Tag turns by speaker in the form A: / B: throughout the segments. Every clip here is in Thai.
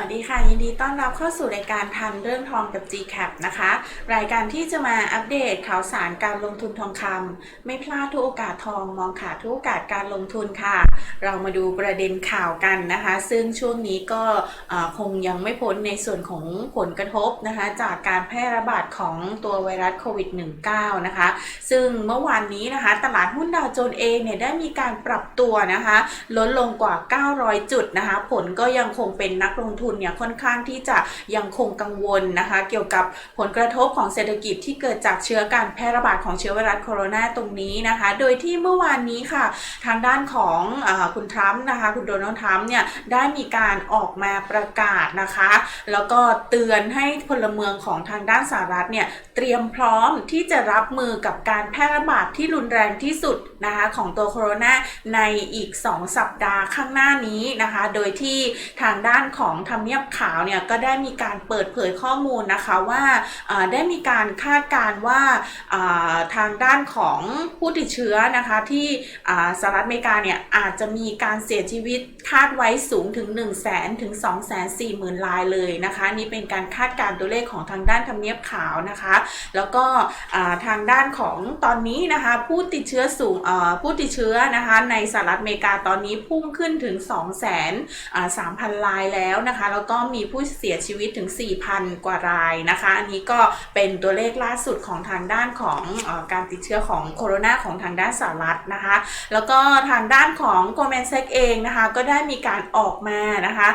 A: วัสดีค่ะ ยินดีต้อนรับเข้าสู่รายการทันเรื่องทองกับ GCAP นะคะ รายการที่จะมาอัปเดตข่าวสารการลงทุนทองคำไม่พลาดทุกโอกาสทองมองขาดทุกโอกาสการลงทุนค่ะ เรามาดูประเด็นข่าวกันนะคะ ซึ่งช่วงนี้ก็คงยังไม่พ้นในส่วนของผลกระทบนะคะ จากการแพร่ระบาดของตัวไวรัสโควิด -19 นะคะ ซึ่งเมื่อวานนี้นะคะ ตลาดหุ้นดาวโจนส์เองเนี่ยได้มีการปรับตัวนะคะลดลงกว่า 900 จุดนะคะ ผลก็ยังคงเป็นนักลงทุนเนี่ยค่อนข้างที่จะยังคงกังวลนะคะ เกี่ยวกับผลกระทบของเศรษฐกิจที่เกิดจากเชื้อการแพร่ระบาดของเชื้อไวรัสโคโรนาตรงนี้นะคะ โดยที่เมื่อวานนี้ค่ะ ทางด้านของอคุณทรัมป์นะคะ คุณโดนัลด์ทรัมป์เนี่ยได้มีการออกมาประกาศนะคะ แล้วก็เตือนให้พลเมืองของทางด้านสหรัฐเนี่ยเตรียมพร้อมที่จะรับมือกับการแพร่ระบาดที่รุนแรงที่สุดนะคะของตัวโคโรนาในอีก 2 สัปดาห์ข้างหน้านี้นะคะ โดยที่ทางด้านของทำเนียบขาวเนี่ยก็ได้มีการเปิดเผยข้อมูลนะคะว่าได้มีการคาดการณ์ว่าทางด้านของผู้ติดเชื้อนะคะที่สหรัฐอเมริกาเนี่ยอาจจะมีการเสียชีวิตคาดไว้สูงถึง 1 0 0 0 0แสนถึง2 4 0 0 0 0 รายเลยนะคะนี่เป็นการคาดการตัวเลขของทางด้านทำเนียบขาวนะคะ แล้วก็ทางด้านของตอนนี้นะคะผู้ติดเชื้อสูงผู้ติดเชื้อนะคะในสหรัฐอเมริกาตอนนี้พุ่งขึ้นถึง2 0 0 0 0 0 3,000 รายแล้วนะคะแล้วก็มีผู้เสียชีวิตถึง 4,000 กว่ารายนะคะ อันนี้ก็เป็นตัวเลขล่าสุดของทางด้านของอการติดเชื้อของโคโรนาของทางด้านสหรัฐนะคะ แล้วก็ทางด้านของ Goldman Sachs เองนะคะ ก็ได้มีการออกมานะคะ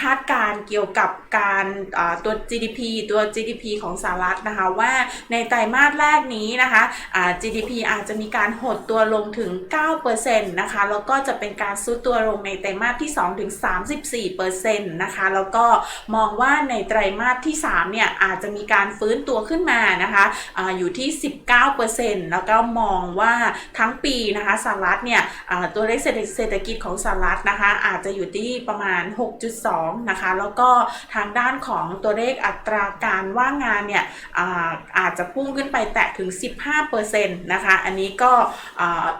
A: คาดการเกี่ยวกับการตัว GDP ตัว GDP ของสหรัฐนะคะว่าในไตรมาสแรกนี้นะคะอ่า GDP อาจจะมีการหดตัวลงถึง 9%นะคะ แล้วก็จะเป็นการซุดตัวลงในไตรมาสที่ 2 ถึง 34%นะคะ แล้วก็มองว่าในไตรมาสที่ 3 เนี่ย อาจจะมีการฟื้นตัวขึ้นมานะคะออยู่ที่ 19%แล้วก็มองว่าทั้งปีนะคะสหรัฐเนี่ยตัวเลขเศรษฐกิจของสหรัฐนะคะ อาจจะอยู่ที่ประมาณ 6.2 นะคะ แล้วก็ทางด้านของตัวเลขอัตราการว่างงานเนี่ยอาอาจจะพุ่งขึ้นไปแตะถึง 15%นะคะ อันนี้ก็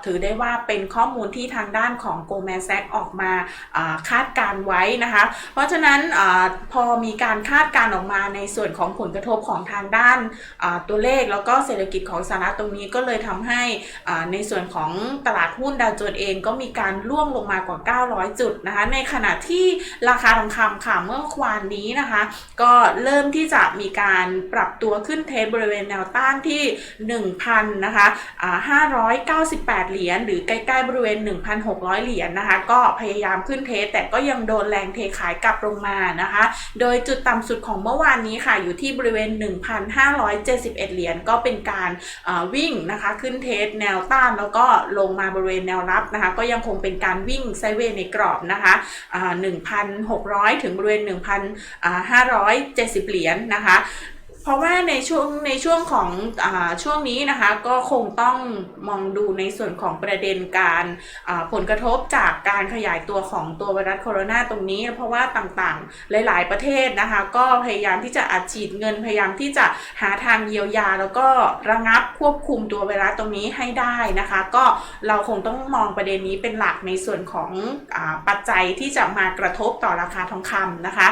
A: ถือได้ว่าเป็นข้อมูลที่ทางด้านของ Goldman Sachs ออกมาอ่าคาดการไว้นะคะ เพราะฉะนั้นอพอมีการคาดการออกมาในส่วนของผลกระทบของทางด้านตัวเลขแล้วก็เศรษฐกิจของสหรัฐตรงนี้ก็เลยทำให้ในส่วนของตลาดหุ้นดาวโจนส์เองก็มีการร่วงลงมากว่า 900 จุดนะคะในขณะที่ราคาทองคำค่ะเมื่อควานนี้นะคะ ก็เริ่มที่จะมีการปรับตัวขึ้นเทสบริเวณแนวต้านที่ 1,000นะคะอ่า598 เหรียญหรือใกล้ๆบริเวณ 1,600 เหรียญนะคะ ก็พยายามขึ้นเทสแต่ก็ยังโดนแรงเทขายกลับลงมานะคะ โดยจุดต่ำสุดของเมื่อวานนี้ค่ะ อยู่ที่บริเวณ 1,571 เหรียญก็เป็นการวิ่งนะคะขึ้นเทสแนวต้านแล้วก็ลงมาบริเวณแนวรับนะคะ ก็ยังคงเป็นการวิ่งไซเวในกรอบนะคะ1,600 ถึงบริเวณ 1,570 เหรียญนะคะ เพราะว่าในช่วงในช่วงของอช่วงนี้นะคะก็คงต้องมองดูในส่วนของประเด็นการผลกระทบจากการขยายตัวของตัวไวรัสโคโรนาตรงนี้ เพราะว่าต่างๆหลาย ๆ ประเทศนะคะก็พยายามที่จะอัดฉีดเงินพยายามที่จะหาทางเยียวยา แล้วก็ระงับควบคุมตัวไวรัสตรงนี้ให้ได้นะคะ ก็เราคงต้องมองประเด็นนี้เป็นหลักในส่วนของอปัจจัยที่จะมากระทบต่อราคาทองคำนะคะ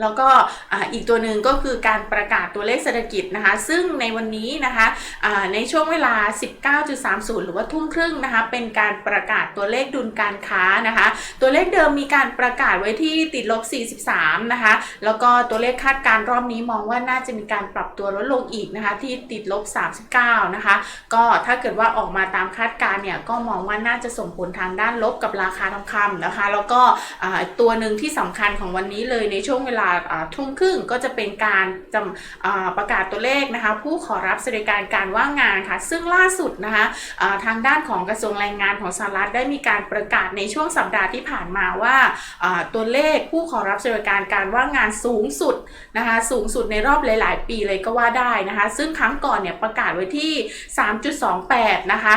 A: แล้วก็อีกตัวหนึ่งก็คือการประกาศตัวเลขเศรษฐกิจนะคะ ซึ่งในวันนี้นะคะในช่วงเวลา 19.30 หรือว่าทุ่มครึ่งนะคะ เป็นการประกาศตัวเลขดุลการค้านะคะ ตัวเลขเดิมมีการประกาศไว้ที่ติดลบ 43 นะคะ แล้วก็ตัวเลขคาดการณ์รอบนี้มองว่าน่าจะมีการปรับตัวลดลงอีกนะคะ ที่ติดลบ 39 นะคะ ก็ถ้าเกิดว่าออกมาตามคาดการณ์เนี่ยก็มองว่าน่าจะส่งผลทางด้านลบกับราคาทองคำนะคะ แล้วก็ตัวหนึ่งที่สำคัญของวันนี้เลยในช่วงเวลาาทุ่มครึ่งก็จะเป็นการจำประกาศตัวเลขนะคะ ผู้ขอรับสวัสดิการการว่างงานค่ะ ซึ่งล่าสุดนะคะทางด้านของกระทรวงแรงงานของสหรัฐได้มีการประกาศในช่วงสัปดาห์ที่ผ่านมาว่าอ่าตัวเลขผู้ขอรับสวัสดิการการว่างงานสูงสุดนะคะสูงสุดในรอบหลาย ๆ ปีเลยก็ว่าได้นะคะ ซึ่งครั้งก่อนเนี่ยประกาศไว้ที่ 3.28 นะคะ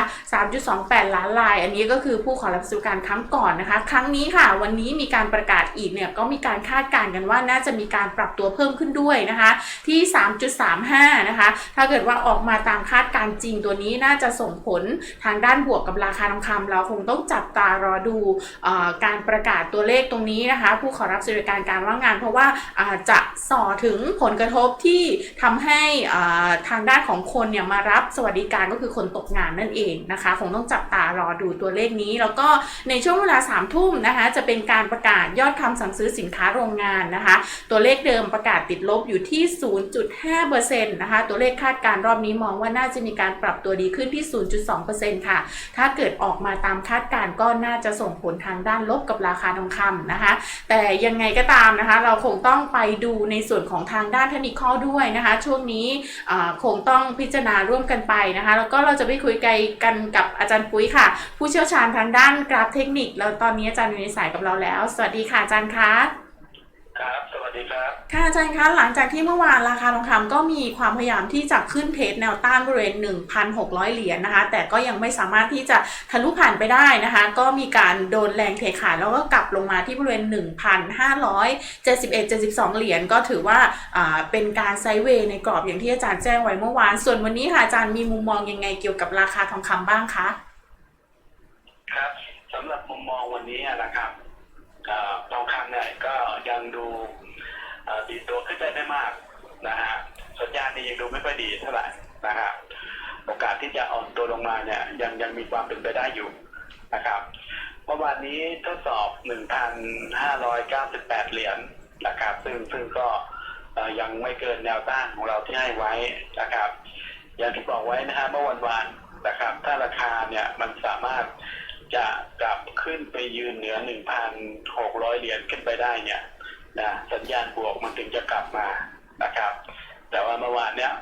A: 3.28 ล้านราย อันนี้ก็คือผู้ขอรับสวัสดิการครั้งก่อนนะคะ ครั้งนี้ค่ะ วันนี้มีการประกาศอีกเนี่ยก็มีการคาดการณ์กันว่าน่าาจะมีการปรับตัวเพิ่มขึ้นด้วยนะคะที่ 3.35 นะคะ ถ้าเกิดว่าออกมาตามคาดการณ์จริงตัวนี้น่าจะส่งผลทางด้านบวกกับราคาทองคำเราคงต้องจับตารอดูอการประกาศตัวเลขตรงนี้นะคะ ผู้ขอรับสวัสดิการการว่างงาน เพราะว่าอาจจะส่อถึงผลกระทบที่ทำให้ทางด้านของคนเนี่ยมารับสวัสดิการก็คือคนตกงานนั่นเองนะคะ คงต้องจับตารอดูตัวเลขนี้ แล้วก็ในช่วงเวลา3ามทุ่มนะคะจะเป็นการประกาศยอดคำสั่งซื้อสินค้าโรงงานนะคะตัวเลขเดิมประกาศติดลบอยู่ที่ 0.5%นะคะ ตัวเลขคาดการณ์รอบนี้มองว่าน่าจะมีการปรับตัวดีขึ้นที่ 0.2%ค่ะ ถ้าเกิดออกมาตามคาดการณ์ก็น่าจะส่งผลทางด้านลบกับราคาทองคำนะคะ แต่ยังไงก็ตามนะคะ เราคงต้องไปดูในส่วนของทางด้านเทคนิคด้วยนะคะ ช่วงนี้คงต้องพิจารณาร่วมกันไปนะคะ แล้วก็เราจะไปคุยกันกับอาจารย์ปุ้ยค่ะ ผู้เชี่ยวชาญทางด้านกราฟเทคนิค แล้วตอนนี้อาจารย์อยู่ในสายกับเราแล้ว สวัสดีค่ะอาจารย์คะ
B: ครับส วัสดีครับ
A: ค่ะอาจารย์คะหลังจากที่เมื่อวานราคาทองคำก็มีความพยายามที่จะขึ้นเทสแนวต้านบริเวณ 1,600 เหรียญนะคะ แต่ก็ยังไม่สามารถที่จะทะลุผ่านไปได้นะคะ ก็มีการโดนแรงเทขายแล้วก็กลับลงมาที่บริเวณ 1,571 72 เหรียญก็ถือว่าอ่าเป็นการไซด์เวย์ในกรอบอย่างที่อาจารย์แจ้งไว้เมื่อวาน ส่วนวันนี้ค่ะอาจารย์มีมุมมองยังไงเกี่ยวกับราคาทองคำบ้างคะ
B: ครับสำหรับมุมมองวันนี้นะครับเอ่อทองคำเนี่ยก็ยังดูเอ่อ ดีดตัวขึ้นได้ไม่มากนะฮะสัญญาณนี่ยังดูไม่ค่อยดีเท่าไหร่นะฮะโอกาสที่จะอ่อนตัวลงมาเนี่ยยังยังมีความเป็นไปได้อยู่นะครับเมื่อวานนี้ทดสอบ 1,598 เหรียญนะครับ ซึ่งซึ่งก็ยังไม่เกินแนวต้านของเราที่ให้ไว้นะครับ อย่างที่บอกไว้นะฮะเมื่อวันวานนะครับ ถ้าราคาเนี่ยมันสามารถจะกลับขึ้นไปยืนเหนือ 1,600 เหรียญขึ้นไปได้เนี่ย นะสัญญาณบวกมันถึงจะกลับมานะครับ แต่ว่าเมื่อวานเนี่ย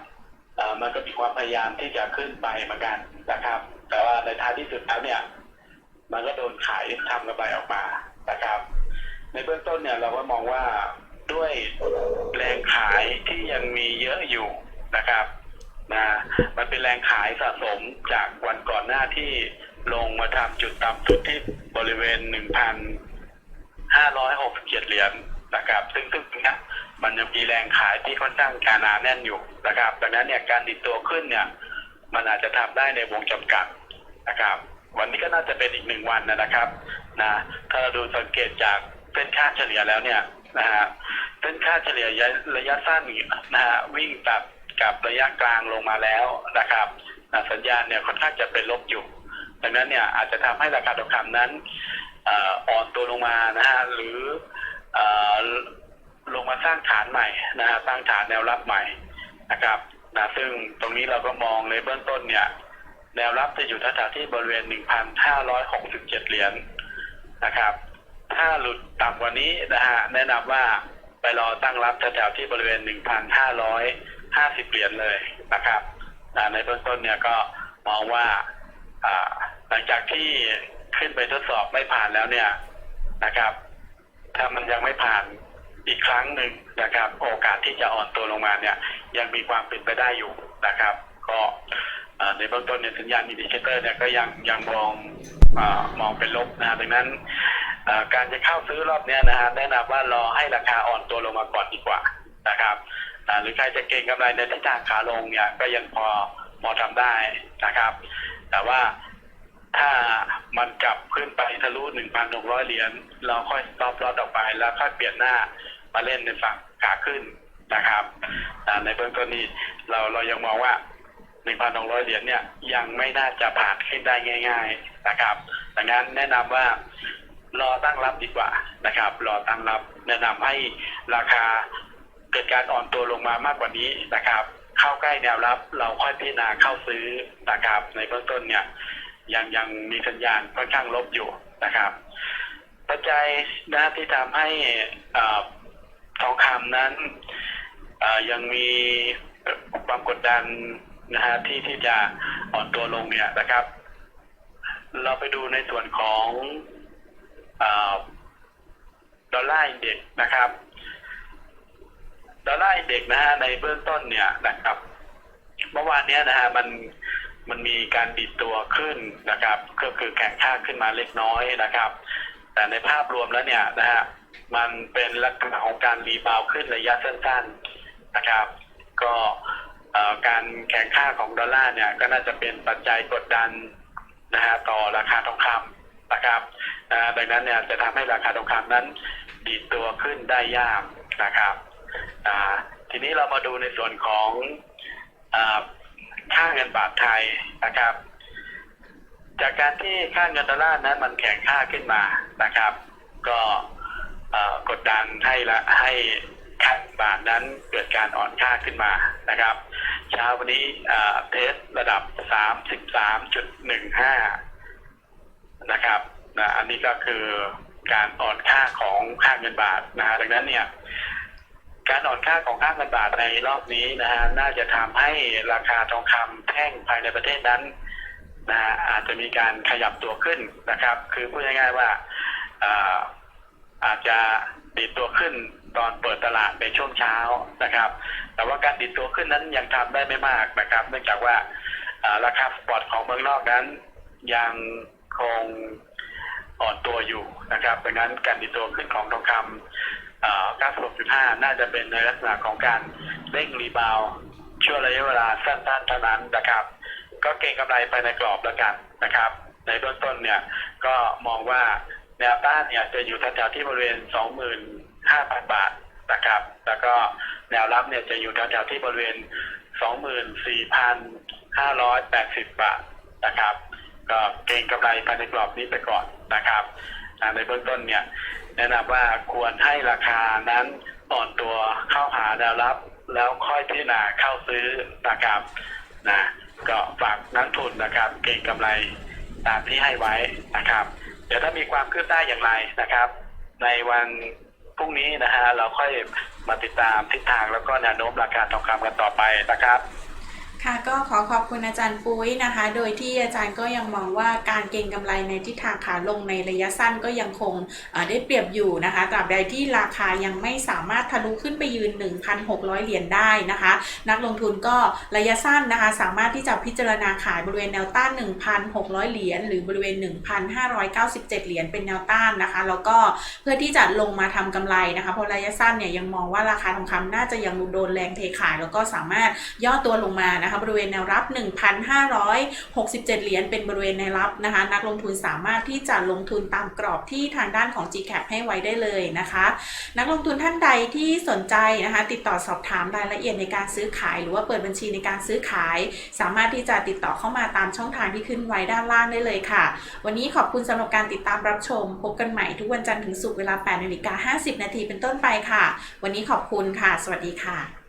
B: มันก็มีความพยายามที่จะขึ้นไปเหมือนกันนะครับ แต่ว่าในท้ายที่สุดแล้วเนี่ย มันก็โดนขายทำกระบายออกมานะครับ ในเบื้องต้นเนี่ยเราก็มองว่าด้วยแรงขายที่ยังมีเยอะอยู่นะครับนะมันเป็นแรงขายสะสมจากวันก่อนหน้าที่ลงมาทำจุดต่ำสุดที่บริเวณ1,567เหรียญ นะครับ ซึ่งซึ่งตรงเนี้ยมันยังมีแรงขายที่ค่อนข้างกาหนาแน่นอยู่นะครับ ดังนั้นเนี่ยการดิดตัวขึ้นเนี่ย มันอาจจะทำได้ในวงจำกัดนะครับ วันนี้ก็น่าจะเป็นอีกหนึ่งวันนะครับนะถ้าเราดูสังเกตจากเส้นค่าเฉลี่ยแล้วเนี่ยนะฮะเส้นค่าเฉลี่ยระยะสั้นนะฮะวิ่งตัดกับระยะกลางลงมาแล้วนะครับนะสัญญาณเนี่ยค่อนข้างจะเป็นลบอยู่ ดังนั้นเนี่ยอาจจะทำให้ราคาทองคำนั้นอ่อนตัวลงมานะฮะหรือ ลงมาสร้างฐานใหม่นะฮะสร้างฐานแนวรับใหม่นะครับนะซึ่งตรงนี้เราก็มองในเบื้องต้นเนี่ย แนวรับจะอยู่แถวๆที่บริเวณ 1,567 เหรียญนะครับ ถ้าหลุดต่ำกว่านี้นะฮะแนะนำว่าไปรอตั้งรับแถวๆที่บริเวณ 1,550 เหรียญเลยนะครับอ่าในเบื้องต้นเนี่ยก็มองว่าหลังจากที่ขึ้นไปทดสอบไม่ผ่านแล้วเนี่ยนะครับ ถ้ามันยังไม่ผ่านอีกครั้งหนึ่งนะครับ โอกาสที่จะอ่อนตัวลงมาเนี่ย ยังมีความเป็นไปได้อยู่นะครับ ก็ในเบื้องต้นเนี่ยสัญญาณอินดิเคเตอร์เนี่ยก็ยังยังมองอมองเป็นลบนะดังนั้นการจะเข้าซื้อรอบเนี้ยนะฮะแนะนำว่ารอให้ราคาอ่อนตัวลงมาก่อนดีกว่านะครับหรือใครจะเก็งกำไรในทิศทางขาลงเนี่ยก็ยังพอพอทำได้นะครับ แต่ว่า ถ้ามันกลับขึ้นไปทะลุ 1,600 เหรียญเราค่อยสต็อปลอตออกไป แล้วค่อยเปลี่ยนหน้ามาเล่นในฝั่งขาขึ้นนะครับในเบื้องต้นนี้เราเรายังมองว่า 1,600 เหรียญเนี่ยยังไม่น่าจะผ่านขึ้นได้ง่าย ๆนะครับดังนั้นแนะนำว่ารอตั้งรับดีกว่านะครับ รอตั้งรับแนะนำให้ราคาเกิดการอ่อนตัวลงมามากกว่านี้นะครับ เข้าใกล้แนวรับเราค่อยพิจารณาเข้าซื้อนะครับ ในเบื้องต้นเนี่ย ยังยังมีสัญญาณค่อนข้างลบอยู่นะครับ ปัจจัยนะที่ทำให้อ่าทองคำนั้นยังมีความกดดันนะฮะที่ที่จะอ่อนตัวลงเนี่ยนะครับ เราไปดูในส่วนของอดอลลาร์อินเด็กซ์นะครับดอลลาร์อินเด็กซ์นะฮะในเบื้องต้นเนี่ยนะครับ เมื่อวานเนี้ยนะฮะมัน มันมีการดิดตัวขึ้นนะครับ ก็คือแข่งค่าขึ้นมาเล็กน้อยนะครับ แต่ในภาพรวมแล้วเนี่ยนะฮะมันเป็นลักษณะของการรีบาวขึ้นระยะสั้นๆนะครับ ก็การแข่งค่าของดอลลาร์เนี่ยก็น่าจะเป็นปัจจัยกดดันนะฮะต่อราคาทองคำนะครับนะดังนั้นเนี่ยจะทำให้ราคาทองคำนั้นดีดตัวขึ้นได้ยากนะครับทีนี้เรามาดูในส่วนของ ค่าเงินบาทไทยนะครับ จากการที่ค่าเงินดอลลาร์นั้นมันแข็งค่าขึ้นมานะครับ ก็กดดันให้ละให้ค่าบาทนั้นเกิดการอ่อนค่าขึ้นมานะครับ เช้าวันนี้เอ่อเทสระดับ 33.15 นะครับนะอันนี้ก็คือการอ่อนค่าของค่าเงินบาทนะฮะดังนั้นเนี่ย การอ่อนค่าของค่าเงินบาทในรอบนี้นะฮะน่าจะทำให้ราคาทองคำแท่งภายในประเทศนั้นนะฮะอาจจะมีการขยับตัวขึ้นนะครับ คือพูดง่ายๆว่าอาอาจจะดีดตัวขึ้นตอนเปิดตลาดในช่วงเช้านะครับ แต่ว่าการดีดตัวขึ้นนั้นยังทำได้ไม่มากนะครับ เนื่องจากว่าาราคาสปอตของเมืองนอกนั้น ยังคงอ่อนตัวอยู่นะครับดังนั้นการดีดตัวขึ้นของทองคำเอ่อ 96.5 น่าจะเป็นในลักษณะของการเร่งรีบาวช่วงระยะเวลาสั้นๆเท่านั้นนะครับ ก็เก็งกำไรไปในกรอบแล้วกันนะครับ ในเบื้องต้นเนี่ยก็มองว่าแนวต้านเนี่ยจะอยู่แถวๆที่บริเวณ 25,000 บาทนะครับ แล้วก็แนวรับเนี่ยจะอยู่แถวๆที่บริเวณ 24,580 บาทนะครับ ก็เก็งกำไรภายในกรอบนี้ไปก่อนนะครับ ในเบื้องต้นเนี่ย แนะนำว่าควรให้ราคานั้นอ่อนตัวเข้าหาแนวรับ แล้วค่อยพิจารณาเข้าซื้อนะครับนะก็ฝากนักทุนนะครับ เก็งกำไรตามที่ให้ไว้นะครับ เดี๋ยวถ้ามีความคืบหน้าอย่างไรนะครับ ในวันพรุ่งนี้นะฮะเราค่อยมาติดตามทิศทางแล้วก็แนวโน้มราคาทองคำกันต่อไปนะครับ
A: ค่ะก็ขอขอบคุณอาจารย์ปุ้ยนะคะ โดยที่อาจารย์ก็ยังมองว่าการเก็งกำไรในทิศทางขาลงในระยะสั้นก็ยังคงได้เปรียบอยู่นะคะตราบใดที่ราคายังไม่สามารถทะลุขึ้นไปยืน 1,600 เหรียญได้นะคะ นักลงทุนก็ระยะสั้นนะคะ สามารถที่จะพิจารณาขายบริเวณแนวต้าน 1,600 เหรียญหรือบริเวณ 1,597 เหรียญเป็นแนวต้านนะคะ แล้วก็เพื่อที่จะลงมาทำกำไรนะคะเพราะระยะสั้นเนี่ยยังมองว่าราคาทองคำน่าจะยังโดนแรงเทขาย แล้วก็สามารถย่อตัวลงมานะคะบริเวณแนวรับ 1,567 เหรียญเป็นบริเวณแนวรับนะคะ นักลงทุนสามารถที่จะลงทุนตามกรอบที่ทางด้านของ GCAP ให้ไว้ได้เลยนะคะ นักลงทุนท่านใดที่สนใจนะคะ ติดต่อสอบถามรายละเอียดในการซื้อขาย หรือว่าเปิดบัญชีในการซื้อขาย สามารถที่จะติดต่อเข้ามาตามช่องทางที่ขึ้นไว้ด้านล่างได้เลยค่ะ วันนี้ขอบคุณสำหรับการติดตามรับชม พบกันใหม่ทุกวันจันทร์ถึงศุกร์เวลา8นาฬิกา50 นาทีเป็นต้นไปค่ะ วันนี้ขอบคุณค่ะ สวัสดีค่ะ